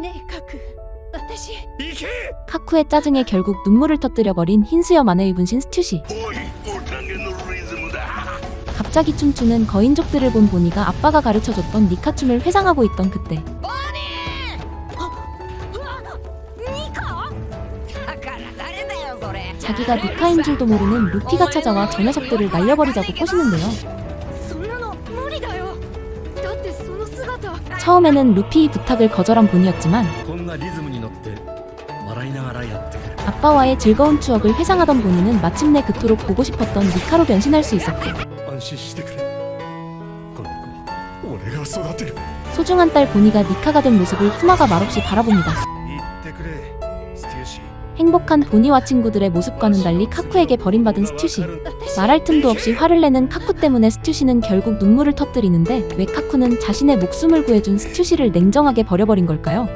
네, 카크. 나타시. 이게 카쿠의 짜증에 결국 눈물을 터뜨려버린 흰수염 안에 입은 신 스튜시. 갑자기 춤추는 거인족들을 본 보니가 아빠가 가르쳐줬던 니카 춤을 회상하고 있던 그때. 자기가 니카인 줄도 모르는 루피가 찾아와 저 녀석들을 날려버리자고 꼬시는데요. 처음에는 루피의 부탁을 거절한 본이었지만 아빠와의 즐거운 추억을 회상하던 본이는 마침내 그토록 보고 싶었던 미카로 변신할 수 있었고 소중한 딸 보니가 미카가 된 모습을 쿠마가 말없이 바라봅니다. 행복한 보니와 친구들의 모습과는 달리 카쿠에게 버림받은 스튜시. 말할 틈도 없이 화를 내는 카쿠 때문에 스튜시는 결국 눈물을 터뜨리는데 왜 카쿠는 자신의 목숨을 구해준 스튜시를 냉정하게 버려버린 걸까요?